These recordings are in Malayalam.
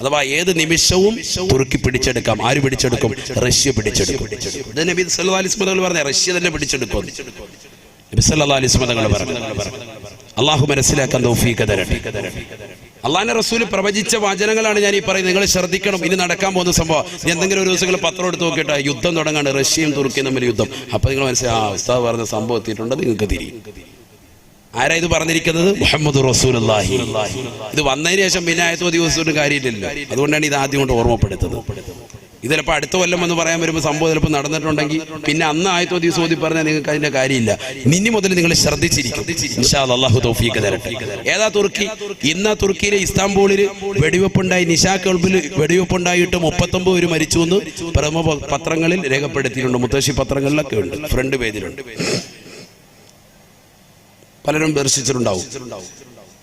അഥവാ ഏത് നിമിഷവും തുർക്കി പിടിച്ചെടുക്കാം. ആര് പിടിച്ചെടുക്കും? റഷ്യ പിടിച്ചെടുക്കും. ഇത് നബി പറഞ്ഞ റഷ്യ തന്നെ പിടിച്ചെടുക്കും. നബി പറഞ്ഞു. അള്ളാഹു മനസ്സിലാക്കാൻ തൗഫീഖ് തരട്ടെ. അള്ളാഹിന്റെ റസൂൽ പ്രവചിച്ച വചനങ്ങളാണ് ഞാൻ ഈ പറയുന്നത്. നിങ്ങൾ ശ്രദ്ധിക്കണം. ഇനി നടക്കാൻ പോകുന്ന സംഭവം. എന്തെങ്കിലും ഒരു ദിവസങ്ങൾ പത്രം എടുത്ത് നോക്കിയിട്ട് യുദ്ധം തുടങ്ങാണ്. റഷ്യയും തുർക്കിയും തമ്മിൽ യുദ്ധം. അപ്പൊ നിങ്ങൾ മനസ്സിലായി ആ ഉസ്താദ് പറഞ്ഞ സംഭവം എത്തിയിട്ടുണ്ട് നിങ്ങൾക്ക് തിരിയും. ആരാ ഇത് പറഞ്ഞിരിക്കുന്നത്? മുഹമ്മദ് റസൂലുള്ളാഹി. ഇത് വന്നതിന് ശേഷം പിന്നെ ആയത്തോ ദിവസം കാര്യമില്ലല്ലോ. അതുകൊണ്ടാണ് ഇത് ആദ്യം കൊണ്ട് ഓർമ്മപ്പെടുത്തത് ഇത് ചിലപ്പോൾ അടുത്ത കൊല്ലം എന്ന് പറയാൻ വരുമ്പോൾ സംഭവം ചിലപ്പോൾ നടന്നിട്ടുണ്ടെങ്കിൽ പിന്നെ അന്ന് ആയത്തോ ദിവസം ഓതി പറഞ്ഞാൽ നിങ്ങൾക്ക് അതിന്റെ കാര്യമില്ല. ഇനി മുതൽ നിങ്ങൾ ശ്രദ്ധിച്ചിരിക്കും. അല്ലാഹു തൗഫീഖ് തരട്ടെ. ഏതാ തുർക്കി? ഇന്ന് തുർക്കിയിലെ ഇസ്താംബൂളിൽ വെടിവെപ്പുണ്ടായി നിശാ ക്ലബിൽ വെടിവെപ്പുണ്ടായിട്ട് മുപ്പത്തൊമ്പത് പേര് മരിച്ചു എന്ന് പ്രഥമ പത്രങ്ങളിൽ രേഖപ്പെടുത്തിയിട്ടുണ്ട്. മുത്തശ്ശി പത്രങ്ങളിലൊക്കെ ഉണ്ട്. ഫ്രണ്ട് പേജിലുണ്ട്. പലരും ദർശിച്ചിട്ടുണ്ടാവും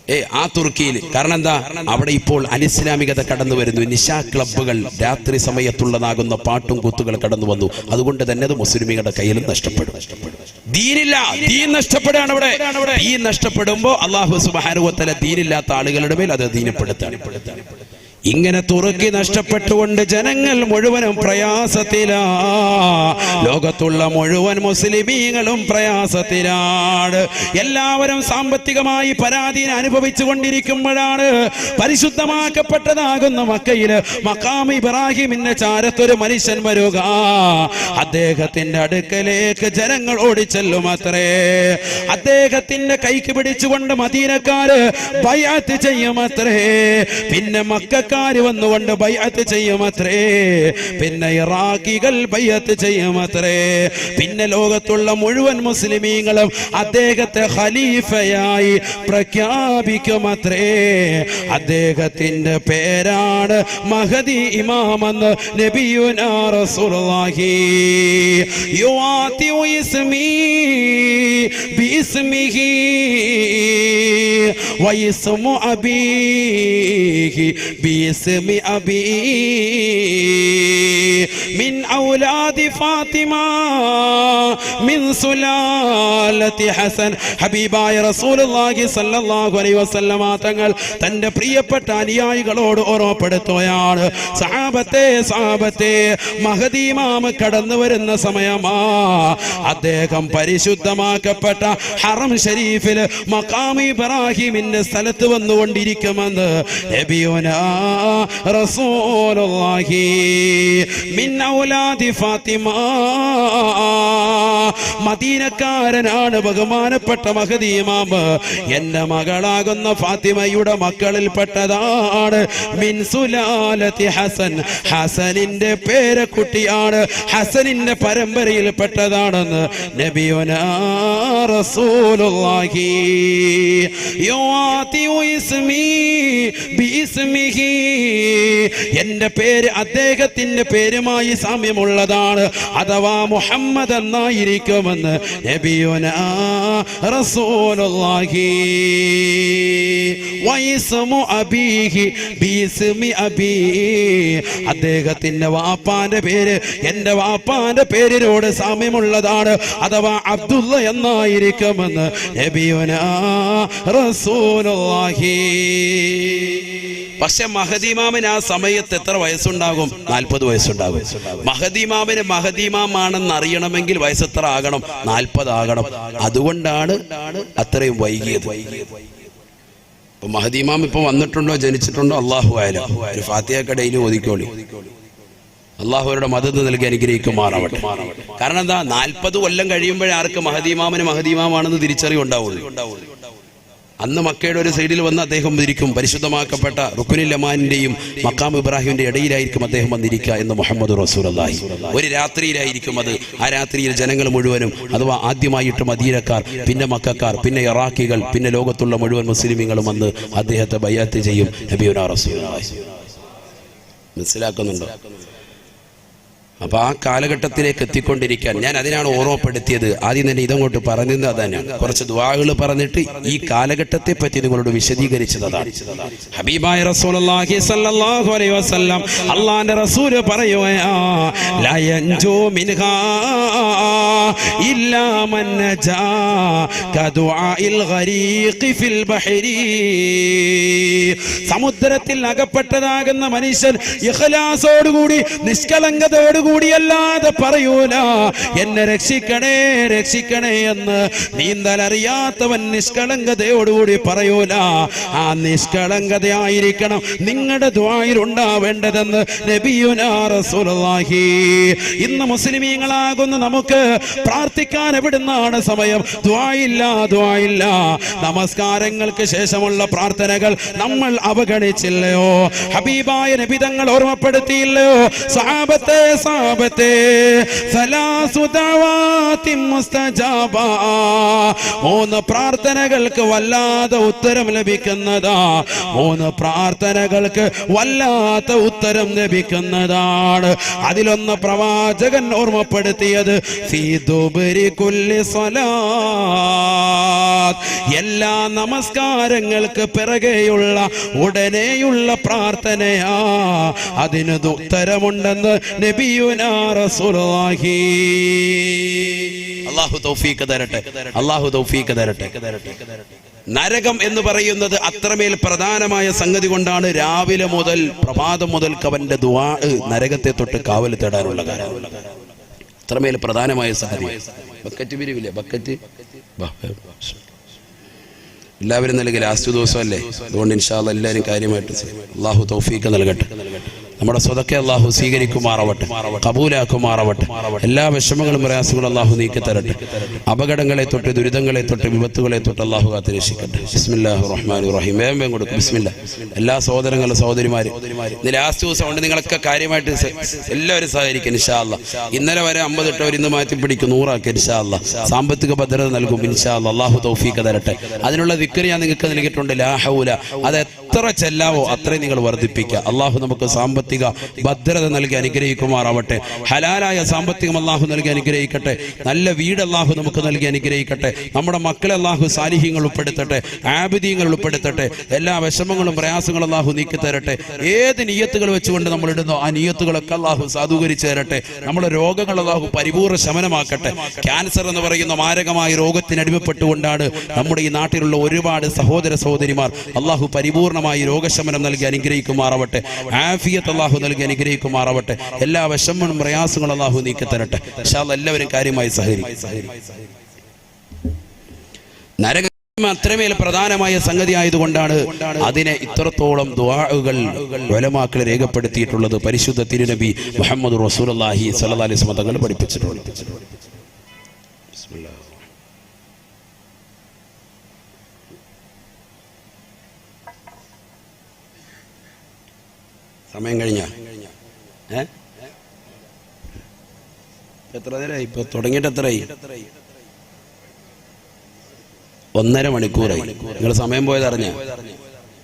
ഏ ആ തുർക്കിയിൽ. കാരണം എന്താ? അവിടെ ഇപ്പോൾ അനിസ്ലാമികത കടന്നു വരുന്നു. നിശാ ക്ലബ്ബുകൾ രാത്രി സമയത്തുള്ളതാകുന്ന പാട്ടും കുത്തുകൾ കടന്നു വന്നു. അതുകൊണ്ട് തന്നെ അത് മുസ്ലിമികളുടെ കയ്യിൽ നഷ്ടപ്പെടും. ദീനില്ല. ദീൻ നഷ്ടപ്പെടുകയാണ് അവിടെ. ദീൻ നഷ്ടപ്പെടുമ്പോ അള്ളാഹു സുബാനുവത്തല ദീനില്ലാത്ത ആളുകളുടെ മേൽ അത് ദീനപ്പെടുത്താണ് ഇങ്ങനെ തുറക്കി നഷ്ടപ്പെട്ടുകൊണ്ട് ജനങ്ങൾ മുഴുവനും പ്രയാസത്തിലാ. ലോകത്തുള്ള മുഴുവൻ മുസ്ലിമീങ്ങളും പ്രയാസത്തിലാണ്. എല്ലാവരും സാമ്പത്തികമായി പരാതിയിൽ അനുഭവിച്ചു കൊണ്ടിരിക്കുമ്പോഴാണ് പരിശുദ്ധമാക്കപ്പെട്ടതാകുന്ന മക്കയിൽ മക്കാം ഇബ്രാഹിമിന്റെ ചാരത്തൊരു മനുഷ്യൻ വരുക. അദ്ദേഹത്തിന്റെ അടുക്കലേക്ക് ജനങ്ങൾ ഓടിച്ചെല്ലും അത്രേ അദ്ദേഹത്തിന്റെ കൈക്ക് പിടിച്ചുകൊണ്ട് മദീനക്കാര് ബയാത്ത് ചെയ്യുമത്രേ. പിന്നെ മക്കാര് വന്നുകൊണ്ട് ബയ്യത്ത് ചെയ്യുമത്രേ പിന്നെ ഇറാഖികൾ ബയ്യത്ത് ചെയ്യുമത്രേ പിന്നെ ലോകത്തുള്ള മുഴുവൻ മുസ്ലിമീങ്ങളും അദ്ദേഹത്തെ ഖലീഫയായി പ്രഖ്യാപിക്കുമത്രേ അദ്ദേഹത്തിന്റെ പേരാണ് മഹദി ഇമാമെന്ന് നബിയുനാ റസൂലുള്ളാഹി യുവാതിഉ ഇസ്മി ബിസ്മിഹി واسم أبيه باسم أبيه من أولاد فاطمة من سلالة حسن ഹബീബായ റസൂലുള്ളാഹി സ്വല്ലല്ലാഹു അലൈഹി വസല്ലമ തങ്ങൾ തന്റെ പ്രിയപ്പെട്ട അനുയായികളോട് ഓർമ്മപ്പെടുത്തുകയാണ് സഹാബത്തെ സഹാബത്തെ മഹദി ഇമാം കടന്നു വരുന്ന സമയമാ അദ്ദേഹം പരിശുദ്ധമാക്കപ്പെട്ട ഹറം ഷരീഫിൽ മഖാം ഇബ്രാഹിമിന്റെ സ്ഥലത്ത് വന്നുകൊണ്ടിരിക്കുമെന്ന് നബിയുനാ റസൂലുള്ളാഹി. മിൻ ഔലാദി ഫാത്തിമ. മദീനക്കാരനാണ് ബഹുമാനപ്പെട്ട മഹദി ഇമാം. എന്റെ മകളാകുന്ന ഫാത്തിമയുടെ മക്കളിൽപ്പെട്ടതാണ് മിൻ സുലാലത്തി ഹസൻ. ഹസനിന്റെ പേരക്കുട്ടിയാണ് ഹസനിന്റെ പരമ്പരയിൽപ്പെട്ടതാണെന്ന് നബിയുനാ റസൂലുള്ളാഹി. യുവാതി ഇസ്മി ബിഇസ്മിഹി എന്റെ പേര് അദ്ദേഹത്തിന്റെ പേരുമായി സാമ്യമുള്ളതാണ്. അഥവാ മുഹമ്മദ് എന്നായിരിക്കുമെന്ന് നബിയുനാ റസൂലുള്ളാഹി. വൈസമു അബീഹി ബിസ്മി അബീ. അദ്ദേഹത്തിന്റെ വാപ്പാന്റെ പേര് എന്റെ വാപ്പാന്റെ പേരിനോട് സാമ്യമുള്ളതാണ്. അഥവാ അബ്ദുള്ള എന്നായിരിക്കുമെന്ന് നബിയുനാ റസൂലുള്ളാഹി. പക്ഷെ മഹദീമാമിന് ആ സമയത്ത് എത്ര വയസ്സുണ്ടാകും? നാൽപ്പത് വയസ്സുണ്ടാകും. മഹദീമാമിന് മഹദീമാമാണെന്ന് അറിയണമെങ്കിൽ വയസ്സ് എത്ര ആകണം? നാൽപ്പത് ആകണം അതുകൊണ്ടാണ് അത്രയും വൈകിയത്. മഹദീമാം ഇപ്പൊ വന്നിട്ടുണ്ടോ ജനിച്ചിട്ടുണ്ടോ? അള്ളാഹു ആയാലും ഒരു ഫാത്തിയൊക്കെ അള്ളാഹുവരുടെ മതത്ത് നൽകി അനുഗ്രഹിക്കുമാറാവട്ടെ. കാരണം എന്താ? നാൽപ്പത് കൊല്ലം കഴിയുമ്പോഴേ ആർക്ക് മഹദീമാമിന് മഹദീമാമാണെന്ന് തിരിച്ചറിവുണ്ടാവുള്ളൂ. അന്ന് മക്കയുടെ ഒരു സൈഡിൽ വന്ന് അദ്ദേഹം ഇരിക്കും പരിശുദ്ധമാക്കപ്പെട്ട റുക്കുനിൽ ലമാനിന്റെയും മക്കാം ഇബ്രാഹിമിന്റെ ഇടയിലായിരിക്കും അദ്ദേഹം വന്നിരിക്കുക എന്ന് മുഹമ്മദ് റസൂൽ ഒരു രാത്രിയിലായിരിക്കും അത്. ആ രാത്രിയിൽ ജനങ്ങൾ മുഴുവനും അഥവാ ആദ്യമായിട്ട് മദീനക്കാർ പിന്നെ മക്കാർ പിന്നെ ഇറാഖികൾ പിന്നെ ലോകത്തുള്ള മുഴുവൻ മുസ്ലിമീങ്ങളും വന്ന് അദ്ദേഹത്തെ ബയ്യാത്ത് ചെയ്യും. നബിയുന റസൂൽ മനസ്സിലാക്കുന്നുണ്ടോ? അപ്പൊ ആ കാലഘട്ടത്തിലേക്ക് എത്തിക്കൊണ്ടിരിക്കാൻ ഞാൻ അതിനാണ് ഓർമ്മപ്പെടുത്തിയത്. ആദ്യം തന്നെ ഇതങ്ങോട്ട് പറഞ്ഞത് അതാണ് കുറച്ച് ദുവാകൾ പറഞ്ഞിട്ട് ഈ കാലഘട്ടത്തെ പറ്റി നിങ്ങളോട് വിശദീകരിച്ചതാണ്. ഹബീബായ റസൂലുള്ളാഹി അലൈഹി വസല്ലം റസൂൽ മിൻഹാ കദുആഇൽ ഗരീഖി ഫിൽ ബഹരി. സമുദ്രത്തിൽ അകപ്പെട്ടതാകുന്ന മനുഷ്യൻ ഇഖ്ലാസോടുകൂടി നിഷ്കളങ്കതയോടുകൂടി അല്ലാതെ പറയൂല. എന്നെ രക്ഷിക്കണേ രക്ഷിക്കണേ എന്ന് നീന്തലറിയാത്തവൻ നിഷ്കളങ്കതയോടുകൂടി പറയൂല. ആ നിഷ്കളങ്കതയായിരിക്കണം നിങ്ങളുടെ ദ്വായിൽ ഉണ്ടാവേണ്ടതെന്ന് നബിയുനാ റസൂലുള്ളാഹി. ഇന്ന് മുസ്ലിമീങ്ങളാകുന്ന നമുക്ക് പ്രാർത്ഥിക്കാൻ എവിടുന്നാണ് സമയം? ദ്വായില്ല ദ്വായില്ല നമസ്കാരങ്ങൾക്ക് ശേഷമുള്ള പ്രാർത്ഥനകൾ നമ്മൾ അവഗണിച്ചില്ലയോ? ഹബീബായ നബിതങ്ങൾ ഓർമ്മപ്പെടുത്തിയില്ലയോ? ദഅവാത്തിൻ മുസ്തജാബ. മൂന്ന് പ്രാർത്ഥനകൾക്ക് വല്ലാതെ ഉത്തരം ലഭിക്കുന്നതാ. മൂന്ന് പ്രാർത്ഥനകൾക്ക് വല്ലാത്ത ഉത്തരം ലഭിക്കുന്നതാണ്. അതിലൊന്ന് പ്രവാചകൻ ഓർമ്മപ്പെടുത്തിയത് ഫീ ദുബരി കുല്ലി സ്വലാത്ത് എല്ലാ നമസ്കാരങ്ങൾക്ക് പിറകെയുള്ള ഉടനെയുള്ള പ്രാർത്ഥനയാ. അതിന് ഉത്തരമുണ്ടെന്ന് നബിയുനാ റസൂലുള്ളാഹി. അള്ളാഹു തൗഫീക്ക് തരട്ടെ. അള്ളാഹു തൗഫീക്ക് തരട്ടെ. നരകം എന്ന് പറയുന്നത് അത്രമേൽ പ്രധാനമായ സംഗതി കൊണ്ടാണ് രാവിലെ മുതൽ പ്രഭാതം മുതൽ അവന്റെ ദുവാ നരകത്തെ തൊട്ട് കാവൽ തേടാനുള്ള കാര്യം. അത്രമേൽ പ്രധാനമായ സംഗതി. ബക്കറ്റ് പിരിവില്ലേ? ബക്കറ്റ്? എല്ലാവരും നൽകി ലാസ്റ്റ് ദിവസമല്ലേ? അതുകൊണ്ട് ഇൻഷാല്ല എല്ലാവരും കാര്യമായിട്ട് അള്ളാഹു തൗഫീക്ക് നൽകട്ടെ. നമ്മുടെ സ്വതക്കെ അള്ളാഹു സ്വീകരിക്കുമാറാവട്ടെ കബൂലാക്കുമാറാവട്ടെ. എല്ലാ വിഷമങ്ങളും പ്രയാസങ്ങളും അള്ളാഹു നീക്കി തരട്ടെ അപകടങ്ങളെ തൊട്ട് ദുരിതങ്ങളെ തൊട്ട് വിപത്തുകളെ തൊട്ട് അള്ളാഹു കാത്ത് രക്ഷിക്കട്ടെ റഹീം. ബിസ്മില്ല. എല്ലാ സഹോദരങ്ങളും സഹോദരിമാരും ഇന്ന് ലാസ്റ്റ് ദിവസം കൊണ്ട് നിങ്ങളൊക്കെ കാര്യമായിട്ട് എല്ലാവരും സഹകരിക്കും ഇൻഷാല്ല ഇന്നലെ വരെ അമ്പത് ഇട്ടവർ ഇന്ന് മാറ്റി പിടിക്കും നൂറാക്കി ഇൻഷാല്ല സാമ്പത്തിക ഭദ്രത നൽകും ഇൻഷാല്ല അള്ളാഹു തൗഫീക്ക് തരട്ടെ. അതിനുള്ള വിക്രി ഞാൻ നിങ്ങൾക്ക് നൽകിയിട്ടുണ്ട്. ലാഹൂല അത് എത്ര ചെല്ലാവോ അത്രയും നിങ്ങൾ വർദ്ധിപ്പിക്കുക. അള്ളാഹു നമുക്ക് സാമ്പത്തിക ഭദ്രത നൽകി അനുഗ്രഹിക്കുമാറാവട്ടെ. ഹലാലായ സാമ്പത്തികം അള്ളാഹു നൽകി അനുഗ്രഹിക്കട്ടെ. നല്ല വീട് അള്ളാഹു നമുക്ക് നൽകി അനുഗ്രഹിക്കട്ടെ. നമ്മുടെ മക്കളെ അള്ളാഹു സാലിഹ്യങ്ങൾ ഉൾപ്പെടുത്തട്ടെ. ആബിദീങ്ങൾ ഉൾപ്പെടുത്തട്ടെ. എല്ലാ വിഷമങ്ങളും പ്രയാസങ്ങളും അള്ളാഹു നീക്കി തരട്ടെ. ഏത് നീയത്തുകൾ വെച്ചുകൊണ്ട് നമ്മൾ ഇടുന്നോ ആ നീയത്തുകളൊക്കെ അള്ളാഹു സാധൂകരിച്ചു തരട്ടെ. നമ്മുടെ രോഗങ്ങൾ അള്ളാഹു പരിപൂർണ ശമനമാക്കട്ടെ. ക്യാൻസർ എന്ന് പറയുന്ന മാരകമായ രോഗത്തിന് അടിമപ്പെട്ടുകൊണ്ടാണ് നമ്മുടെ ഈ നാട്ടിലുള്ള ഒരുപാട് സഹോദര സഹോദരിമാർ അള്ളാഹു പരിപൂർണമായി രോഗശമനം നൽകി അനുഗ്രഹിക്കുമാറാവട്ടെ. ആഫിയത്ത് അള്ളാഹു നൽകി അനുഗ്രഹിക്കുമാറാവട്ടെ. എല്ലാ വിഷമങ്ങളും പ്രയാസങ്ങളും അള്ളാഹു നീക്കി തരട്ടെ. അല്ലാ എല്ലാവരും കാര്യമായി സഹകരിക്കും. നരക അത്രമേൽ പ്രധാനമായ സംഗതി ആയതുകൊണ്ടാണ് അതിനെ ഇത്രത്തോളം ദുആകൾ വലമാക്കൾ രേഖപ്പെടുത്തിയിട്ടുള്ളത്. പരിശുദ്ധ തിരുനബി മുഹമ്മദ് റസൂലുള്ളാഹി സ്വല്ലല്ലാഹി അലൈഹി വസല്ലം തങ്ങൾ പഠിപ്പിച്ചിട്ടുണ്ട്. സമയം കഴിഞ്ഞ? ഏ? എത്ര നേരമായി ഇപ്പൊ തുടങ്ങിയിട്ട് എത്രയായി? ഒന്നര മണിക്കൂറായി. നിങ്ങൾ സമയം പോയത് അറിഞ്ഞ?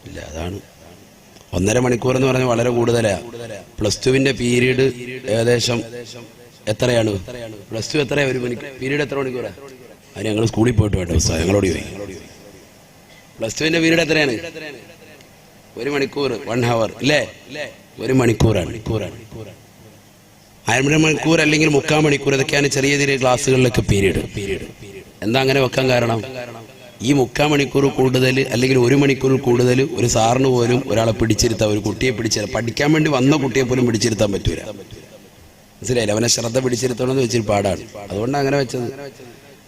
ഇല്ല അതാണ്. ഒന്നര മണിക്കൂർ എന്ന് പറഞ്ഞാൽ വളരെ കൂടുതലാ. പ്ലസ് ടുവിന്റെ പീരീഡ് ഏകദേശം എത്രയാണ്? പ്ലസ് ടു എത്ര ഒരു മണിക്കൂർ പീരീഡ് എത്ര മണിക്കൂറാ? അത് ഞങ്ങൾ സ്കൂളിൽ പോയിട്ട് വേണ്ട ഞങ്ങളോട് പ്ലസ് ടുവിന്റെ പീരീഡ് എത്രയാണ്? ഒരു മണിക്കൂർ വൺ ഹവർ ഇല്ലേ? ഒരു മണിക്കൂറാണ്. മണിക്കൂറാണ് അരമര മണിക്കൂർ അല്ലെങ്കിൽ മുക്കാൽ മണിക്കൂർ ഇതൊക്കെയാണ് ചെറിയ ചെറിയ ക്ലാസ്സുകളിലൊക്കെ പീരീഡ്. പീരീഡ് എന്താ അങ്ങനെ വെക്കാൻ കാരണം? ഈ മുക്കാൽ മണിക്കൂർ കൂടുതൽ അല്ലെങ്കിൽ ഒരു മണിക്കൂർ കൂടുതൽ ഒരു സാറിന് പോലും ഒരാളെ പിടിച്ചിരുത്താം ഒരു കുട്ടിയെ പിടിച്ചിരുത്താം പഠിക്കാൻ വേണ്ടി വന്ന കുട്ടിയെ പോലും പിടിച്ചിരുത്താൻ പറ്റൂല. മനസ്സിലായില്ല? അവനെ ശ്രദ്ധ പിടിച്ചിരുത്തണമെന്ന് വെച്ചിട്ട് പാടാണ്. അതുകൊണ്ടാണ് അങ്ങനെ വെച്ചത്.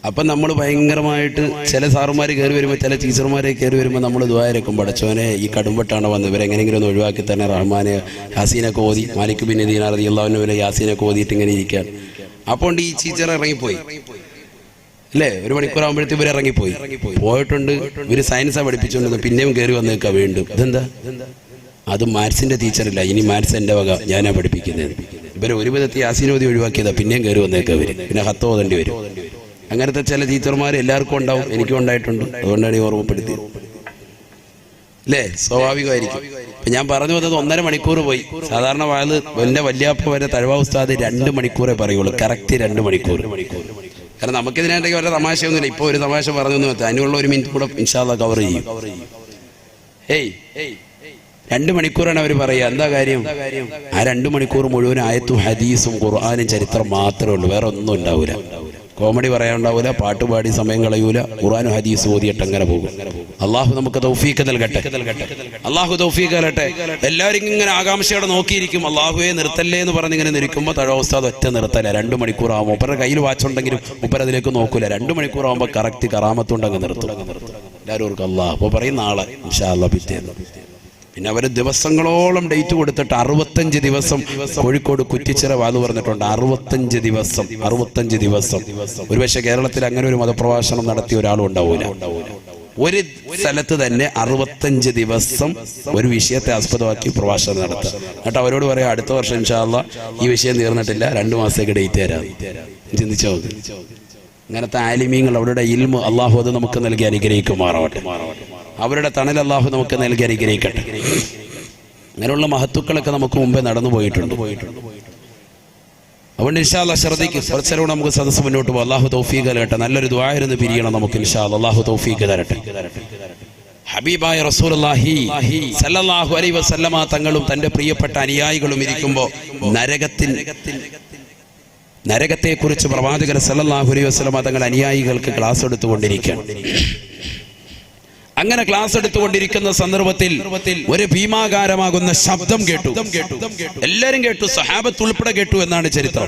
അപ്പം നമ്മൾ ഭയങ്കരമായിട്ട് ചില സാറുമാർ കയറി വരുമ്പോൾ ചില ടീച്ചർമാരെ കയറി വരുമ്പോൾ നമ്മൾ ദ്വാരക്കും പടച്ചോനെ ഈ കടുംപെട്ടാണ് വന്ന് ഇവരെങ്ങനെങ്കിലും ഒന്ന് ഒഴിവാക്കി തന്നെ റഹ്മാനെ. യാസീനൊക്കെ ഓതി. മാലിക് ബിൻ ദീനാർ അള്ളാഹുവിനെ വരെ യാസീനൊക്കെ ഓതിയിട്ട് ഇങ്ങനെ ഇരിക്കാൻ അപ്പോൾ ഈ ടീച്ചർ ഇറങ്ങിപ്പോയി. അല്ലേ? ഒരു മണിക്കൂർ ആകുമ്പോഴത്തേക്ക് ഇവർ ഇറങ്ങിപ്പോയി. പോയിട്ടുണ്ട്. ഇവർ സയൻസാണ് പഠിപ്പിച്ചുകൊണ്ടിരുന്നത് പിന്നെയും കയറി വന്നേക്കാം വീണ്ടും. ഇതെന്താ? അത് മാത്സിന്റെ ടീച്ചറില്ല ഇനി മാത്സ് എന്റെ വക. ഞാനാ പഠിപ്പിക്കുന്നത്. ഇവരെ ഒരു വിധത്തിൽ യാസീനോതി ഒഴിവാക്കിയതാ. പിന്നെയും കയറി വന്നേക്കാം അവർ പിന്നെ ഹത്ത് ഓതേണ്ടി വരും. അങ്ങനത്തെ ചില ടീച്ചർമാർ എല്ലാവർക്കും ഉണ്ടാവും എനിക്കും ഉണ്ടായിട്ടുണ്ട്. അതുകൊണ്ടാണ് ഈ ഓർമ്മപ്പെടുത്തിയത്. അല്ലേ? സ്വാഭാവികമായിരിക്കും. ഞാൻ പറഞ്ഞു വന്നത് ഒന്നര മണിക്കൂർ പോയി. സാധാരണ വാഴ് എന്റെ വല്യാപ്പ വരെ തഴവ ഉസ്താദ് രണ്ട് മണിക്കൂറേ പറയുള്ളൂ. കറക്റ്റ് രണ്ട് മണിക്കൂർ. കാരണം നമുക്കിതിനായിട്ടൊക്കെ വല്ല തമാശയൊന്നുമില്ല. ഇപ്പൊ ഒരു തമാശ പറഞ്ഞു അതിനുള്ള ഒരു മിനിറ്റ് കൂടെ ഇൻഷാല്ല കവർ ചെയ്യും. ഏയ് രണ്ട് മണിക്കൂറാണ് അവർ പറയുക. എന്താ കാര്യം? ആ രണ്ട് മണിക്കൂർ മുഴുവൻ ആയത്തും ഹദീസും ഖുർആാനും ചരിത്രം മാത്രമേ ഉള്ളൂ. വേറെ ഒന്നും ഉണ്ടാവില്ല കോമഡി പറയാനുണ്ടാവൂല പാട്ട് പാടി സമയം കളയൂല ഖുറാനും ഹദീസ് ഓതിയിട്ട് അങ്ങനെ പോകും. അള്ളാഹു നമുക്ക് തൗഫീക്ക് നൽകട്ടെ. അള്ളാഹു തൗഫീക്ക് നൽകട്ടെ എല്ലാവരും ഇങ്ങനെ ആകാംക്ഷയോടെ നോക്കിയിരിക്കും. അള്ളാഹുവെ നിർത്തല്ലേ എന്ന് പറഞ്ഞ് ഇങ്ങനെ നിൽക്കുമ്പോൾ തഴവസ്ഥാദ് ഒറ്റ നിർത്തല. രണ്ട് മണിക്കൂർ ആകുമ്പോൾ കയ്യിൽ വാച്ച് ഉണ്ടെങ്കിലും ഒപ്പര അതിലേക്ക് നോക്കൂല. രണ്ട് മണിക്കൂർ ആകുമ്പോൾ കറക്റ്റ് കറാമത്തുണ്ടങ്ങ് നിർത്തും. എല്ലാവരും അള്ളാഹ്. അപ്പോൾ പറയും നാളെ ഇൻഷാ അള്ളാഹ് പിറ്റേന്ന്. പിന്നെ അവർ ദിവസങ്ങളോളം ഡേറ്റ് കൊടുത്തിട്ട് അറുപത്തഞ്ച് ദിവസം കോഴിക്കോട് കുറ്റിച്ചിറ വാത് പറഞ്ഞിട്ടുണ്ട്. അറുപത്തഞ്ച് ദിവസം അറുപത്തഞ്ച് ദിവസം. ഒരുപക്ഷെ കേരളത്തിൽ അങ്ങനെ ഒരു മതപ്രഭാഷണം നടത്തിയ ഒരാളും ഉണ്ടാവൂല. ഒരു സ്ഥലത്ത് തന്നെ അറുപത്തഞ്ച് ദിവസം ഒരു വിഷയത്തെ ആസ്പദമാക്കി പ്രഭാഷണം നടത്തുക. എന്നിട്ട് അവരോട് പറയാം അടുത്ത വർഷം ഇൻഷാല്ല ഈ വിഷയം തീർന്നിട്ടില്ല രണ്ടു മാസത്തേക്ക് ഡേറ്റ് തരാം. ചിന്തിച്ചോ ഇങ്ങനത്തെ ആലിമീങ്ങൾ അവരുടെ ഇൽമു അള്ളാഹു അത് നമുക്ക് നൽകി അനുഗ്രഹിക്കുമാറാവട്ടെ. അവരുടെ തണൽ അള്ളാഹു നമുക്ക് നൽകി അനുഗ്രഹിക്കട്ടെ. അങ്ങനെയുള്ള മഹത്തുക്കളൊക്കെ നമുക്ക് മുമ്പേ നടന്നു പോയിട്ടുണ്ട്. അതുകൊണ്ട് ഇൻഷാല്ല ശ്രദ്ധിക്കും. കുറച്ചേരം നമുക്ക് സദസ്സ് മുന്നോട്ട് പോകും. അള്ളാഹു തൗഫീഖ് തരട്ടെ. നല്ലൊരു ദ്വായിരുന്നു പിരിയണം നമുക്ക് ഇൻഷാല്ല അള്ളാഹു തൗഫീഖ് തരട്ടെ. ഹബീബായ റസൂലുള്ളാഹി സല്ലാഹു അലൈ വസല്ലമ തങ്ങളും തന്റെ പ്രിയപ്പെട്ട അനുയായികളും ഇരിക്കുമ്പോൾ നരകത്തിൽ നരകത്തെക്കുറിച്ച് പ്രവാചകൻ സല്ലാഹു അലൈ വസല്ലമ തങ്ങൾ അനുയായികൾക്ക് ക്ലാസ് എടുത്തുകൊണ്ടിരിക്കുകയാണ്. അങ്ങനെ ക്ലാസ് എടുത്തുകൊണ്ടിരിക്കുന്ന സന്ദർഭത്തിൽ ഒരു ഭീമാകാരമാകുന്ന ശബ്ദം കേട്ടു. എല്ലാരും കേട്ടു. സഹാബത്ത് ഉൾപ്പെടെ കേട്ടു എന്നാണ് ചരിത്രം.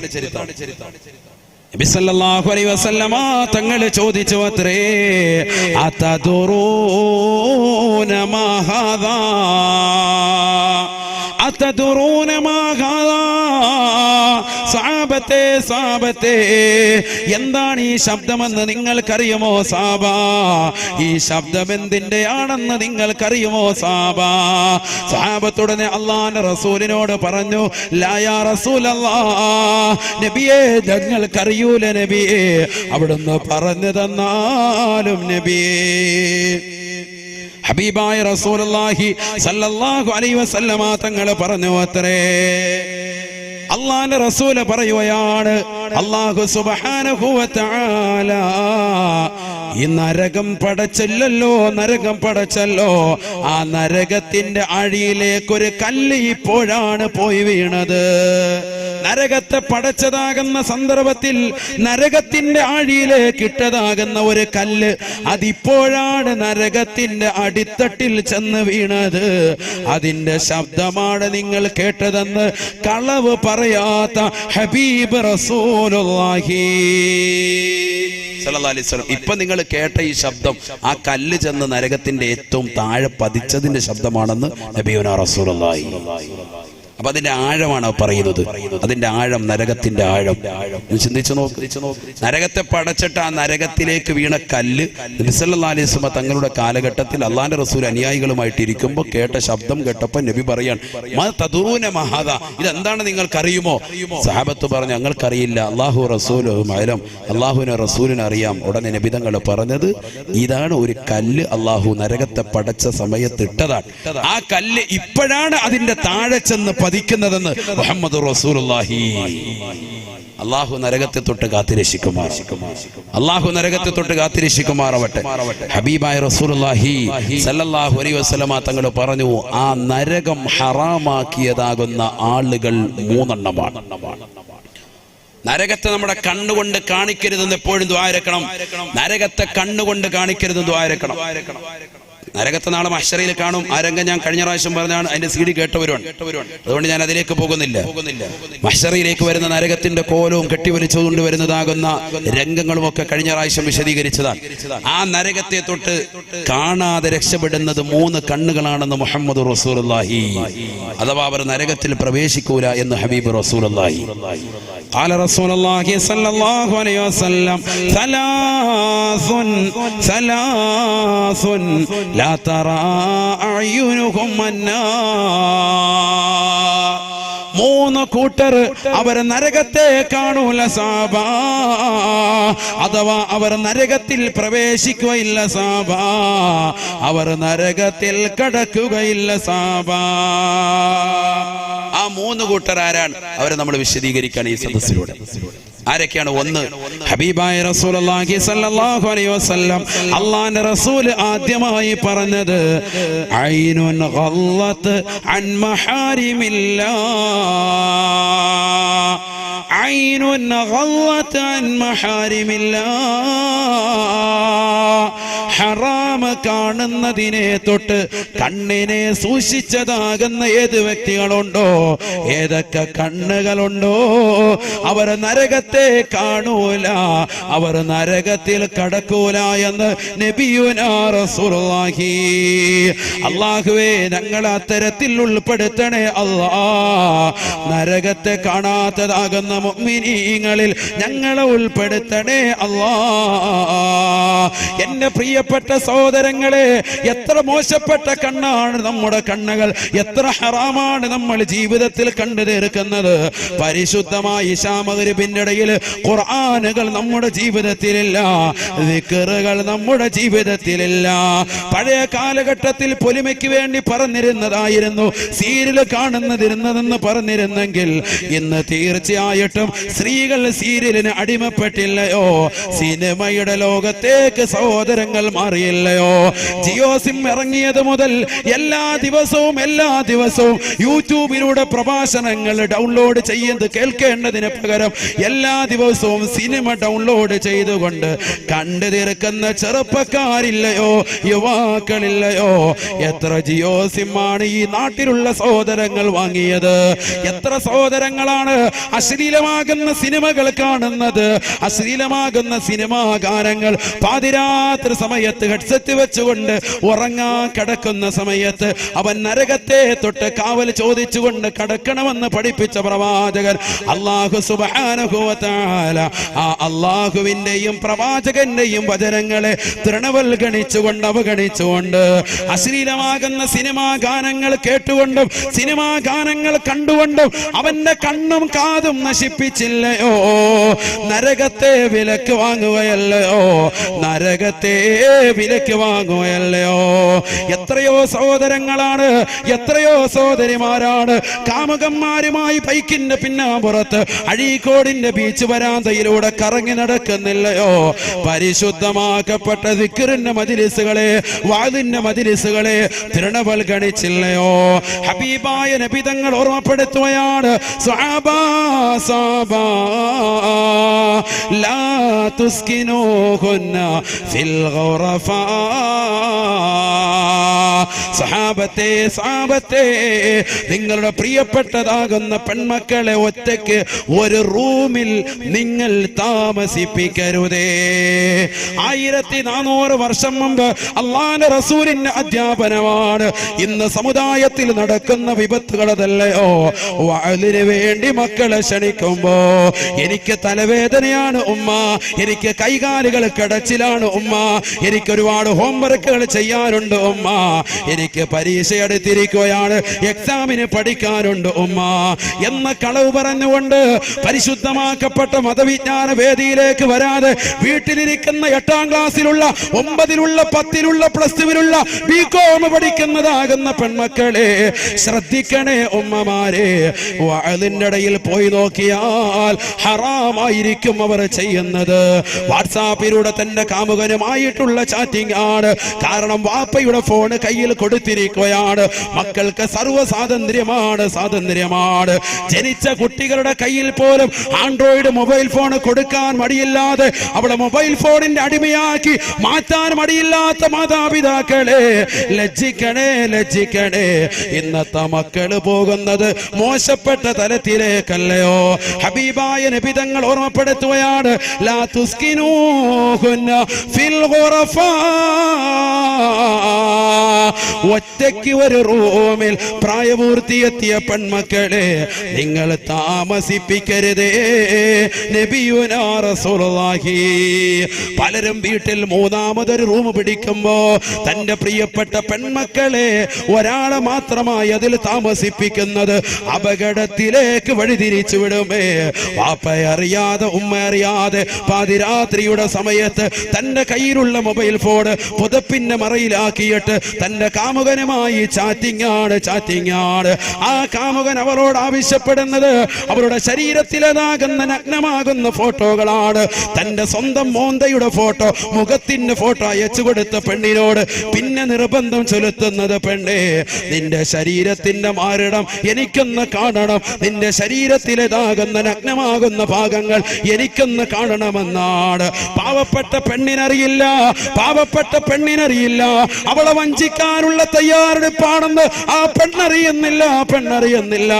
നബി സല്ലല്ലാഹു അലൈഹി വസല്ലമ തങ്ങൾ ചോദിച്ചു അത്രേ അതദുറൂന മാ സാബത്തെ സാബത്തെ. എന്താണ് ഈ ശബ്ദമെന്ന് നിങ്ങൾക്കറിയുമോ സാബ? ഈ ശബ്ദം എന്തിന്റെയാണെന്ന് നിങ്ങൾക്കറിയുമോ സാബ? സാബത്തുടനെ അള്ളാന്റെ റസൂലിനോട് പറഞ്ഞു ലായാ റസൂൽ നബിയെ ഞങ്ങൾക്കറിയൂല നബിയെ. അവിടുന്ന് പറഞ്ഞു തന്നാലും നബിയേ. ഹബീബായ റസൂലുള്ളാഹി സല്ലല്ലാഹു അലൈഹി വസല്ലമ തങ്ങൾ പറഞ്ഞു അത്രേ. അള്ളാന്റെ റസൂൽ പറയുകയാണ് വ തആല ഈ നരകം പടച്ചല്ലോ നരകം പടച്ചല്ലോ. ആ നരകത്തിന്റെ അഴിയിലേക്കൊരു കല്ല് ഇപ്പോഴാണ് പോയി വീണത്. നരകത്തെ പടച്ചതാകുന്ന സന്ദർഭത്തിൽ നരകത്തിന്റെ ആഴിയിലേക്ക് ഇട്ടതാകുന്ന ഒരു കല്ല് അതിപ്പോഴാണ് നരകത്തിന്റെ അടിത്തട്ടിൽ ചെന്ന് വീണത്. അതിന്റെ ശബ്ദമാണ് നിങ്ങൾ കേട്ടതെന്ന് കളവ് പറയാത്ത ഹബീബ് റസൂലുള്ളാഹി. അലൈഹി. ഇപ്പൊ നിങ്ങൾ കേട്ട ഈ ശബ്ദം ആ കല്ല് ചെന്ന് നരകത്തിന്റെ ഏറ്റവും താഴെ പതിച്ചതിന്റെ ശബ്ദമാണെന്ന് നബിയുന റസൂലുള്ളാഹി അപ്പൊ അതിന്റെ ആഴമാണ് പറയുന്നത്? അതിന്റെ ആഴം നരകത്തിന്റെ ആഴം. ചിന്തിച്ചു നോക്ക്. നരകത്തെ പടച്ചിട്ട് ആ നരകത്തിലേക്ക് വീണ കല്ല് നബിസല്ലാ അലൈസ്മ തങ്ങളുടെ കാലഘട്ടത്തിൽ അള്ളാന്റെ റസൂൽ അനുയായികളുമായിട്ട് ഇരിക്കുമ്പോൾ കേട്ട ശബ്ദം കേട്ടപ്പോൾ നബി പറയാൻ "മാ തദൂന മഹാദ ഇതെന്താണ് നിങ്ങൾക്കറിയുമോ? സാഹബത്ത് പറഞ്ഞു ഞങ്ങൾക്കറിയില്ല. അള്ളാഹു റസൂലും അയലം അള്ളാഹുവിനെ റസൂലിന് അറിയാം. ഉടനെ നബി തങ്ങൾ പറഞ്ഞത് ഇതാണ് ഒരു കല്ല് അള്ളാഹു നരകത്തെ പടച്ച സമയത്ത് ഇട്ടതാണ്. ആ കല്ല് ഇപ്പോഴാണ് അതിന്റെ താഴെ ചെന്ന് പതിക്കുന്നതെന്ന് മുഹമ്മദ് റസൂലുള്ളാഹി. അള്ളാഹു നരകത്തെ തൊട്ട് കാത്തിരക്ഷിക്കുമാർ അള്ളാഹു നരകത്തെ തൊട്ട് കാത്തിരക്ഷിക്കുമാറാവട്ടെ. ഹബീബായ റസൂലുള്ളാഹി സല്ലല്ലാഹു അലൈഹി വസല്ലമ തങ്ങൾ പറഞ്ഞു ആ നരകം ഹറാമാക്കിയതാകുന്ന ആളുകൾ മൂന്നെണ്ണമാണ്. നരകത്തെ നമ്മുടെ കണ്ണുകൊണ്ട് കാണിക്കരുതെന്ന് എപ്പോഴും ദ്വാരക്കണം. നരകത്തെ കണ്ണുകൊണ്ട് കാണിക്കരുതെന്ന് ദ്വാരക്കണം. നരകത്തെ നാളെ മഷറയിൽ കാണും ആ രംഗം ഞാൻ കഴിഞ്ഞ പ്രാവശ്യം പറഞ്ഞാണ് അതിന്റെ സി ഡി കേട്ടവരുമാണ് അതുകൊണ്ട് ഞാൻ അതിലേക്ക് പോകുന്നില്ല മഷറയിലേക്ക് വരുന്ന നരകത്തിന്റെ കോലവും കെട്ടിവലിച്ചുകൊണ്ട് വരുന്നതാകുന്ന രംഗങ്ങളും ഒക്കെ കഴിഞ്ഞ പ്രാവശ്യം വിശദീകരിച്ചതാണ് ആ നരകത്തെ തൊട്ട് കാണാതെ രക്ഷപ്പെടുന്നത് മൂന്ന് കണ്ണുകളാണെന്ന് മുഹമ്മദ് റസൂലുള്ളാഹി അഥവാ അവർ നരകത്തിൽ പ്രവേശിക്കൂല എന്ന് ഹബീബ് റസൂലുള്ളാഹി قال رسول الله صلى الله عليه وسلم ثلاث ثلاث لا ترى أعينهم النار മൂന്ന് കൂട്ടർ അവർ നരകത്തെ കാണൂല സാബ അഥവാ അവർ നരകത്തിൽ പ്രവേശിക്കുകയില്ല സാബ അവർ നരകത്തിൽ കടക്കുകയില്ല സാബ ആ മൂന്ന് കൂട്ടർ ആരാണ് അവരെ നമ്മൾ വിശദീകരിക്കാൻ ഈ സദസ്സിലൂടെ ആരൊക്കെയാണ് ഒന്ന്? ഹബീബായ റസൂലുള്ളാഹി സ്വല്ലല്ലാഹു അലൈഹി വസല്ലം. അള്ളാഹുവിന്റെ റസൂൽ ആദ്യമായി പറഞ്ഞത് ഐനുൻ ഗല്ലത്ത് അൻ മഹാരിമില്ലാ. ഐനുൻ عن محارم الله. ഹറാമ കാണുന്നതിനെ തൊട്ട് കണ്ണിനെ സൂക്ഷിച്ചതാകുന്ന ഏത് വ്യക്തികളുണ്ടോ? ഏതൊക്കെ കണ്ണുകളുണ്ടോ? അവർ നരകത്തെ കാണൂല. അവർ നരകത്തിൽ കടക്കൂല എന്ന് നബിയുനാ റസൂലുള്ളാഹി. അള്ളാഹുവേ ഞങ്ങൾ അത്തരത്തിൽ ഉൾപ്പെടുത്തണേ അല്ലാ നരകത്തെ കാണാത്തതാകുന്ന മുഅ്മിനീങ്ങളിൽ ഞങ്ങളെ ഉൾപ്പെടുത്തണേ അള്ളാ എന്റെ പ്രിയപ്പെട്ട സഹോദരങ്ങളെ എത്ര മോശപ്പെട്ട കണ്ണാണ് നമ്മുടെ കണ്ണുകൾ എത്ര ഹറാമാണ് നമ്മൾ ജീവിതത്തിൽ കണ്ടു തീർക്കുന്നത് പരിശുദ്ധമായ ഇശാമകരിപ്പിന്റെ ഇടയിൽ ഖുർആനുകൾ നമ്മുടെ ജീവിതത്തിലില്ല ദിക്റുകൾ നമ്മുടെ ജീവിതത്തിലില്ല. പഴയ കാലഘട്ടത്തിൽ പൊലിമയ്ക്ക് വേണ്ടി പറഞ്ഞിരുന്നതായിരുന്നു സീരിയൽ കാണുന്നതിരുന്നതെന്ന് പറഞ്ഞിരുന്നെങ്കിൽ ഇന്ന് തീർച്ചയായിട്ടും സ്ത്രീകൾ സീരിയലിന് അടിമപ്പെട്ടില്ലയോ? സിനിമയുടെ ലോകത്തേക്ക് സഹോദരങ്ങൾ മാറിയില്ലയോ? ജിയോ സിം ഇറങ്ങിയത് മുതൽ എല്ലാ ദിവസവും എല്ലാ ദിവസവും യൂട്യൂബിലൂടെ പ്രഭാഷണങ്ങൾ ഡൗൺലോഡ് ചെയ്യുന്നത് കേൾക്കേണ്ടതിന് പകരം എല്ലാ ദിവസവും സിനിമ ഡൗൺലോഡ് ചെയ്തുകൊണ്ട് കണ്ടു തീർക്കുന്ന ചെറുപ്പക്കാരില്ലയോ? യുവാക്കളില്ലയോ? എത്ര ജിയോ സിമ്മാണ് ഈ നാട്ടിലുള്ള സഹോദരങ്ങൾ വാങ്ങിയത്? എത്ര സഹോദരങ്ങളാണ് അശ്ലീലമാകുന്ന സിനിമകൾ കാണുന്നത് അശ്ലീലമാകുന്ന സിനിമാ ഗാനങ്ങൾ പാതിരാത്രി സമയത്ത് ഹെഡ്സെറ്റ് വെച്ചുകൊണ്ട് ഉറങ്ങാൻ കിടക്കുന്ന സമയത്ത് അവൻ നരകത്തെ തൊട്ട് കാവൽ ചോദിച്ചുകൊണ്ട് കടക്കണമെന്ന് പഠിപ്പിച്ച പ്രവാചകൻ അള്ളാഹു സുബാനുഭവത്താല ആ അള്ളാഹുവിന്റെയും പ്രവാചകന്റെയും വചനങ്ങളെ തൃണവൽഗണിച്ചുകൊണ്ട് അവഗണിച്ചുകൊണ്ട് അശ്ലീലമാകുന്ന സിനിമാ ഗാനങ്ങൾ കേട്ടുകൊണ്ടും സിനിമാ ഗാനങ്ങൾ കണ്ടുകൊണ്ടും അവന്റെ കണ്ണും കാതും നശിപ്പിച്ചില്ലയോ? നരകത്തെ വിലക്ക് വാങ്ങുകയല്ലയോ? നരകത്തെ വിലക്ക് വാങ്ങുകയല്ലയോ? എത്രയോ സഹോദരങ്ങളാണ് എത്രയോ സഹോദരിമാരാണ് കാമുകന്മാരുമായി ബൈക്കിന്റെ പിന്നാമ്പുറത്ത് അഴീക്കോടിന്റെ ബീച്ച് വരാന്തയിലൂടെ കറങ്ങി നടക്കുന്നില്ലയോ? പരിശുദ്ധമാക്കപ്പെട്ട ദിക്കറിന്റെ മജിലിസുകളെ വാതിന്റെ മജിലിസുകളെ തൃണവൽഗണിച്ചില്ലയോ? ഹബീബായ നബിതങ്ങൾ ഓർമ്മപ്പെടുത്തുകയാണ് സ്വഹാബാ, സ്വഹാബാ, ലാ തുസ്കിനൂഹുന്ന ഫിൽ ഖുറഫാ. സഹാബത്തെ സാബത്തെ നിങ്ങളുടെ പ്രിയപ്പെട്ടതാകുന്ന പെൺമക്കളെ ഒറ്റയ്ക്ക് ഒരു റൂമിൽ നിങ്ങൾ താമസിപ്പിക്കരുതേ. ആയിരത്തി നാനൂറ് വർഷം മുമ്പ് അള്ളാന്റെ റസൂലിന്റെ അധ്യാപനമാണ് ഇന്ന് സമുദായത്തിൽ നടക്കുന്ന വിപത്തുകളതല്ലയോ? വാലിന് വേണ്ടി മക്കളെ ക്ഷണിക്കുമ്പോ എനിക്ക് തലവേദനയാണ് ഉമ്മ എനിക്ക് കൈകാലുകൾ കിടച്ചിലാണ് ഉമ്മ എനിക്ക് ഒരുപാട് ഹോംവർക്കുകൾ ചെയ്യാനുണ്ട് ഉമ്മ എനിക്ക് പരീക്ഷ എടുത്തിരിക്കുകയാണ്. എക്സാമിന് പഠിക്കാനുണ്ട് ഉമ്മ. എന്ന കളവ് പറഞ്ഞുകൊണ്ട് പരിശുദ്ധമാക്കപ്പെട്ട മതവിജ്ഞാന വേദിയിലേക്ക് വരാതെ വീട്ടിലിരിക്കുന്ന എട്ടാം ക്ലാസ്സിലുള്ള ഒമ്പതിലുള്ള പത്തിലുള്ള പ്ലസ് ടുവിലുള്ള ബി കോം പഠിക്കുന്നതാകുന്ന പെൺമക്കളെ ശ്രദ്ധിക്കണേ ഉമ്മമാരെ. അതിന്റെ ഇടയിൽ പോയി നോക്കിയാൽ ഹറാമായിരിക്കും അവർ ചെയ്യുന്നത്. വാട്സാപ്പിലൂടെ തന്റെ കാമുകനുമായിട്ടുള്ള ചാറ്റിംഗ് ആണ്. കാരണം വാപ്പയുടെ ഫോൺ കയ്യിൽ കൊടുത്തിരിക്കുകയാണ്. മക്കൾക്ക് സർവ സ്വാതന്ത്ര്യമാണ്. സ്വാതന്ത്ര്യമാണ് ജനിച്ച കുട്ടികളുടെ കയ്യിൽ പോലും ആൻഡ്രോയിഡ് മൊബൈൽ ഫോൺ കൊടുക്കാൻ മടിയില്ലാതെ അവിടെ മൊബൈൽ ഫോണിന്റെ അടിമയാക്കി മാറ്റാൻ മടിയില്ലാത്ത മാതാപിതാക്കളെ ലജ്ജിക്കണേ ലജ്ജിക്കണേ. ഇന്നത്തെ മക്കൾ പോകുന്നത് മോശപ്പെട്ട തലത്തിലേക്കല്ലയോ. ഹബീബായ നബിതങ്ങൾ ഓർമ്മപ്പെടുത്തുകയാണ് ലാ തുസ്കിനൂ ഫിൽ ഖുറഫാ. ഒറ്റയ്ക്ക് ഒരു റൂമിൽ പ്രായപൂർത്തിയെത്തിയ പെൺമക്കളെ നിങ്ങൾ താമസിപ്പിക്കരുതേ. നബിയുനാ റസൂലുള്ളാഹി. പലരും വീട്ടിൽ മൂന്നാമതൊരു റൂം പിടിക്കുമ്പോ തന്റെ പ്രിയപ്പെട്ട പെൺമക്കളെ ഒരാളെ മാത്രമായി അതിൽ താമസിപ്പിക്കുന്നത് അപകടത്തിലേക്ക് വഴിതിരിച്ചു വിടുമേ. വാപ്പ അറിയാതെ ഉമ്മ അറിയാതെ പാതിരാത്രിയുടെ സമയത്ത് തന്റെ കയ്യിലുള്ള മൊബൈൽ ഫോൺ പുതപ്പിന്റെ മറയിലാക്കിയിട്ട് തന്റെ കാമ കാമുകനുമായി ചാറ്റിങ്ങാട് ചാറ്റിങ്ങാട്. ആ കാമുകൻ അവളോട് ആവശ്യപ്പെടുന്നത് അവരുടെ ശരീരത്തിലേതാകുന്ന നഗ്നമാകുന്ന ഫോട്ടോകളാണ്. തന്റെ സ്വന്തം മോന്തയുടെ ഫോട്ടോ മുഖത്തിന്റെ ഫോട്ടോ അയച്ചു കൊടുത്ത പെണ്ണിനോട് പിന്നെ നിർബന്ധം ചെലുത്തുന്നത് പെണ്ണേ നിന്റെ ശരീരത്തിന്റെ മാറിടം എനിക്കൊന്ന് കാണണം. നിന്റെ ശരീരത്തിലേതാകുന്ന നഗ്നമാകുന്ന ഭാഗങ്ങൾ എനിക്കൊന്ന് കാണണമെന്നാണ്. പാവപ്പെട്ട പെണ്ണിനറിയില്ല പാവപ്പെട്ട പെണ്ണിനറിയില്ല. അവളെ വഞ്ചിക്കാനുള്ള തയ്യാറെടുപ്പാണെന്ന് ആ പെണ്ണറിയുന്നില്ല പെണ്ണറിയുന്നില്ല.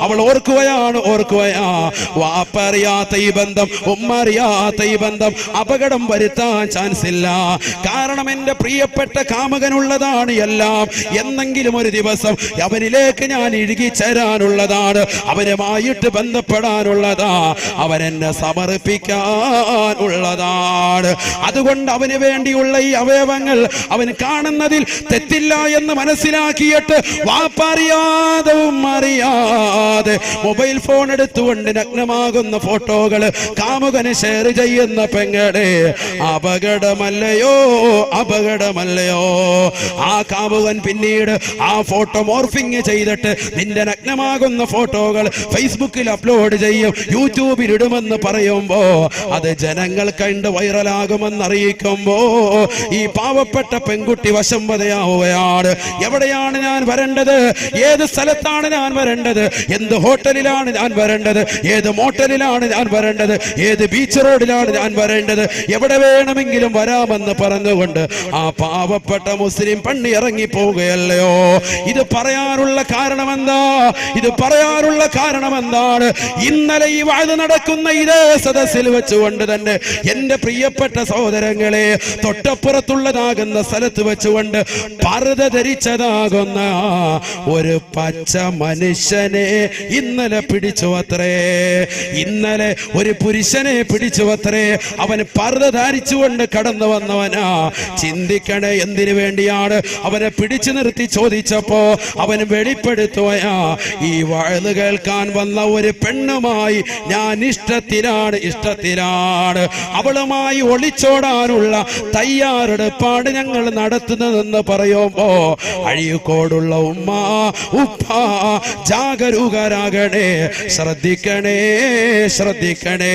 അവൾ ഓർക്കുകയാണ് ഓർക്കുകയാ. വാപ്പറിയാത്ത ഈ ബന്ധം ഉമ്മ അറിയാത്ത ഈ ബന്ധം അപകടം വരുത്താൻ ചാൻസ് ഇല്ല കാരണം എന്റെ പ്രിയപ്പെട്ട കാമകനുള്ളതാണ് എല്ലാം. എന്നെങ്കിലും ഒരു ദിവസം അവനിലേക്ക് ഞാൻ ഇഴുകി ചേരാനുള്ളതാണ്. അവനുമായിട്ട് ബന്ധപ്പെടാനുള്ളതാ. അവനെന്നെ സമർപ്പിക്കാനുള്ളതാണ് അതുകൊണ്ട് അവന് വേണ്ടിയുള്ള ഈ അവയവങ്ങൾ അവൻ കാണുന്നതിൽ തെറ്റില്ല. എന്ന് മനസ്സിലാക്കിയിട്ട് വാപ്പറിയാതെ അറിയാതെ മൊബൈൽ ഫോൺ എടുത്തുകൊണ്ട് നഗ്നമാകുന്ന ഫോട്ടോകൾ കാമുകന് ഷെയർ ചെയ്യുന്ന പെങ്ങളെ അപകടമല്ലയോ അപകടമല്ലയോ? ആ കാമുകൻ പിന്നീട് ആ ഫോട്ടോ മോർഫിങ് ചെയ്തിട്ട് നിന്റെ നഗ്നമാകുന്ന ഫോട്ടോകൾ ഫേസ്ബുക്കിൽ അപ്ലോഡ് ചെയ്യും യൂട്യൂബിൽ ഇടുമെന്ന് പറയുമ്പോ അത് ജനങ്ങൾ കണ്ട് വൈറലാകുമെന്ന് അറിയിക്കുമ്പോ ഈ പാവപ്പെട്ട പെൺകുട്ടി വശംവതയാവുകയാണ് എവിടെയാണ്? ഞാൻ വരേണ്ടത്? ഏത് സ്ഥലത്താണ് ഞാൻ വരേണ്ടത്? എന്ത് ഹോട്ടലിലാണ് ഞാൻ വരേണ്ടത്? ഏത് മോട്ടലിലാണ് ഞാൻ വരേണ്ടത്? ഏത് ബീച്ച് റോഡിലാണ് ഞാൻ വരേണ്ടത്? എവിടെ വേണമെങ്കിലും വരാമെന്ന് പറഞ്ഞുകൊണ്ട് ആ പാവപ്പെട്ട മുസ്ലിം പണ്ണി ഇറങ്ങി പോവുകയല്ലയോ ഇത് പറയാനുള്ള കാരണം എന്താ ഇത് പറയാനുള്ള കാരണം എന്താണ് ഇന്നലെ ഈ വാഴ നടക്കുന്ന ഇതേ സദസ്സിൽ വെച്ചുകൊണ്ട് തന്നെ എന്റെ പ്രിയപ്പെട്ട സഹോദരങ്ങളെ തൊട്ടപ്പുറത്തുള്ളതാകുന്ന സ്ഥലത്ത് വെച്ചുകൊണ്ട് പർദ്ദ ധരിച്ചതാകുന്ന ഒരു പച്ച മനുഷ്യനെ ഇന്നലെ പിടിച്ചു അത്രേ ഇന്നലെ ഒരു പുരുഷനെ പിടിച്ചു അത്രേ അവൻ പർദ്ദ ധാരിച്ചുകൊണ്ട് കടന്നു വന്നവനാ. ചിന്തിക്കണേ എന്തിനു വേണ്ടിയാണ് അവനെ പിടിച്ചു നിർത്തി ചോദിച്ചപ്പോ അവൻ വെളിപ്പെടുത്തുവയാ. ഈ വഴുത് കേൾക്കാൻ വന്ന ഒരു പെണ്ണുമായി ഞാൻ ഇഷ്ടത്തിലാണ് ഇഷ്ടത്തിലാണ് അവളുമായി ഒളിച്ചോടാനുള്ള തയ്യാറെടുപ്പാണ് ഞങ്ങൾ നടത്തുന്നതെന്ന് പറയുമ്പോ അഴിയക്കോടുള്ള ഉമ്മ ഉപ്പ ജാഗരൂകരാകണേ ശ്രദ്ധിക്കണേ ശ്രദ്ധിക്കണേ.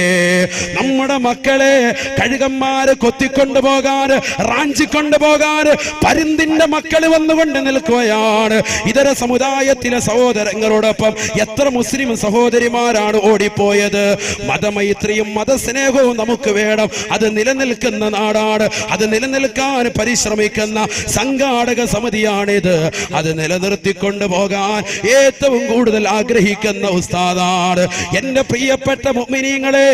നമ്മുടെ മക്കളെ കഴുകന്മാര് കൊത്തിക്കൊണ്ടു പോകാൻ റാഞ്ചിക്കൊണ്ടു പോകാൻ പരിന്തിന്റെ മക്കൾ വന്നുകൊണ്ട് നിൽക്കുകയാണ്. ഇതര സമുദായത്തിലെ സഹോദരങ്ങളോടൊപ്പം എത്ര മുസ്ലിം സഹോദരിമാരാണ് ഓടിപ്പോയത്. മതമൈത്രിയും മതസ്നേഹവും നമുക്ക് വേണം. അത് നിലനിൽക്കുന്ന നാടാണ്. അത് നിലനിൽക്കാൻ പരിശ്രമിക്കുന്ന സംഘാടക സമിതിയാണിത് അത് നിലനിർത്തിക്കൊണ്ട് പോകാൻ ഏറ്റവും കൂടുതൽ ആഗ്രഹിക്കുന്ന ഉസ്താദാണ്. എന്റെ പ്രിയപ്പെട്ട മുഅ്മിനീങ്ങളെ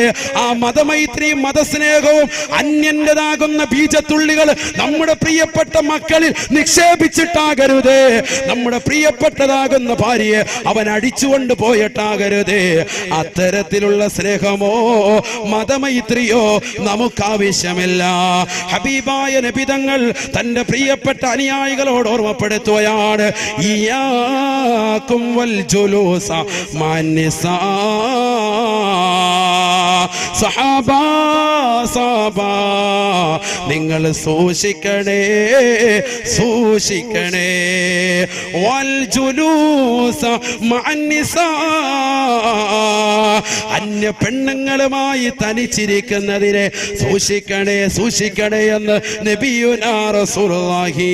ആ മതമൈത്രിയും മതസ്നേഹവും അന്യന്റേതാകുന്ന ബീജത്തുള്ളികൾ നമ്മുടെ പ്രിയപ്പെട്ട മക്കളിൽ നിക്ഷേപിച്ചിട്ടാകരുത്. നമ്മുടെ പ്രിയപ്പെട്ടതാകുന്ന ഭാര്യയെ അവൻ അടിച്ചുകൊണ്ട് പോയിട്ടാകരുത്. അത്തരത്തിലുള്ള സ്നേഹമോ മതമൈത്രിയോ നമുക്ക് ആവശ്യമില്ല ഹബീബായ നബിതങ്ങൾ തന്റെ പ്രിയപ്പെട്ട അനുയായികളോട് ഓർമ്മപ്പെടുത്തുകയാണ്. സഹാബ സഹാബ നിങ്ങൾ സൂക്ഷിക്കണേ സൂക്ഷിക്കണേ. വൽ ജുലൂസ മഅന്നിസാ. അന്യ പെണ്ണുങ്ങളുമായി തനിച്ചിരിക്കുന്നതിനെ സൂക്ഷിക്കണേ സൂക്ഷിക്കണേ എന്ന് നബിയുനാ റസൂലുള്ളാഹി.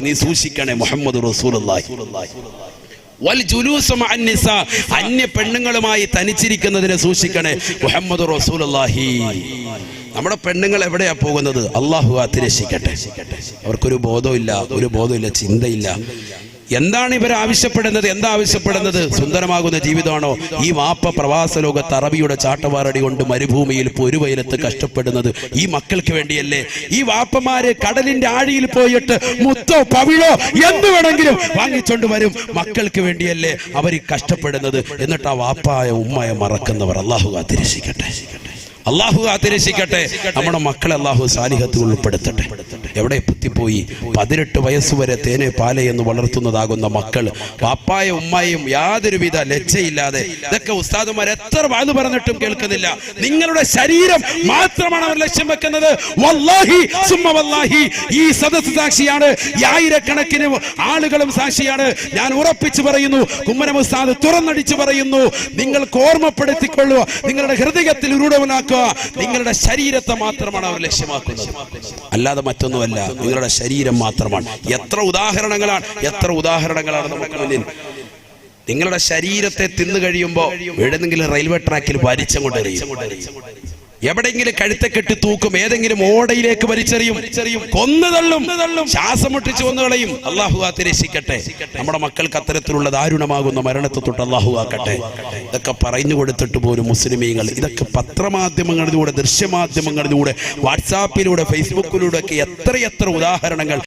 നീ സൂക്ഷിക്കണേ മുഹമ്മദ് റസൂലുള്ളാഹി. വൽ അന്യ പെണ്ണുങ്ങളുമായി തനിച്ചിരിക്കുന്നതിനെ സൂക്ഷിക്കണേ. മുഹമ്മദ് റസൂലുള്ളാഹി. നമ്മുടെ പെണ്ണുങ്ങൾ എവിടെയാ പോകുന്നത്? അള്ളാഹു അതിരക്ഷിക്കട്ടെ. അവർക്കൊരു ബോധമില്ല ഒരു ബോധമില്ല ചിന്തയില്ല. എന്താണ് ഇവർ ആവശ്യപ്പെടുന്നത്? എന്താ ആവശ്യപ്പെടുന്നത്? സുന്ദരമാകുന്ന ജീവിതമാണോ? ഈ വാപ്പ പ്രവാസ ലോകത്ത് അറബിയുടെ ചാട്ടവാറടി കൊണ്ട് മരുഭൂമിയിൽ പൊരുവയലത്ത് കഷ്ടപ്പെടുന്നത് ഈ മക്കൾക്ക് വേണ്ടിയല്ലേ? ഈ വാപ്പമാര് കടലിന്റെ ആഴിയിൽ പോയിട്ട് മുത്തോ പവിഴോ എന്ത് വേണമെങ്കിലും വാങ്ങിച്ചോണ്ട് വരും. മക്കൾക്ക് വേണ്ടിയല്ലേ അവർ കഷ്ടപ്പെടുന്നത്? എന്നിട്ട് ആ വാപ്പായ ഉമ്മയെ മറക്കുന്നവർ അള്ളാഹു കാത്തിരക്ഷിക്കട്ടെ അള്ളാഹു കാത്തിരക്ഷിക്കട്ടെ നമ്മുടെ മക്കളെ അള്ളാഹു സാലിഹത്തിൽ ഉൾപ്പെടുത്തട്ടെ. എവിടെ എത്തിപ്പോയി പതിനെട്ട് വയസ്സ് വരെ തേനെ പാലെ എന്ന് വളർത്തുന്നതാകുന്ന മക്കൾ പാപ്പായ ഉമ്മായും യാതൊരുവിധ ലജ്ജയില്ലാതെ. ഇതൊക്കെ ഉസ്താദുമാർ എത്ര വാത് പറഞ്ഞിട്ടും കേൾക്കുന്നില്ല. നിങ്ങളുടെ ശരീരം മാത്രമാണ് അവർ ലക്ഷ്യം വെക്കുന്നത്. വല്ലാഹി വല്ലാഹി. ഈ സദസ് സാക്ഷിയാണ്. ആയിരക്കണക്കിന് ആളുകളും സാക്ഷിയാണ്. ഞാൻ ഉറപ്പിച്ചു പറയുന്നു കുമ്മനം ഉസ്താദ് തുറന്നടിച്ചു പറയുന്നു നിങ്ങൾക്ക് ഓർമ്മപ്പെടുത്തിക്കൊള്ളുക. നിങ്ങളുടെ ഹൃദയത്തിൽ ഉരുടവനാക്കുക നിങ്ങളുടെ ശരീരത്തെ മാത്രമാണ് അവർ ലക്ഷ്യമാക്കുന്നത്. അല്ലാതെ മറ്റൊന്നുമല്ല നിങ്ങളുടെ ശരീരം മാത്രമാണ്. എത്ര ഉദാഹരണങ്ങളാണ് എത്ര ഉദാഹരണങ്ങളാണ് നമുക്ക് മുന്നിൽ. നിങ്ങളുടെ ശരീരത്തെ തിന്നു കഴിയുമ്പോൾ എവിടെന്നെങ്കിലും റെയിൽവേ ട്രാക്കിൽ വലിച്ചങ്ങോട്ട് എറിയും. എവിടെയെങ്കിലും കഴുത്തെ കെട്ടി തൂക്കും ഏതെങ്കിലും ഓടയിലേക്ക് വലിച്ചെറിയും കൊന്നു തള്ളും ശ്വാസം മുട്ടിച്ചു കൊന്നു കളയും അള്ളാഹു രക്ഷിക്കട്ടെ നമ്മുടെ മക്കൾക്ക് അത്തരത്തിലുള്ള ദാരുണമാകുന്ന മരണത്തെ തൊട്ട് അള്ളാഹു ആക്കട്ടെ. ഇതൊക്കെ പറഞ്ഞു കൊടുത്തിട്ട് പോലും മുസ്ലിമീങ്ങൾ. ഇതൊക്കെ പത്രമാധ്യമങ്ങളിലൂടെ ദൃശ്യമാധ്യമങ്ങളിലൂടെ വാട്സാപ്പിലൂടെ ഫേസ്ബുക്കിലൂടെ ഒക്കെ എത്രയെത്ര ഉദാഹരണങ്ങൾ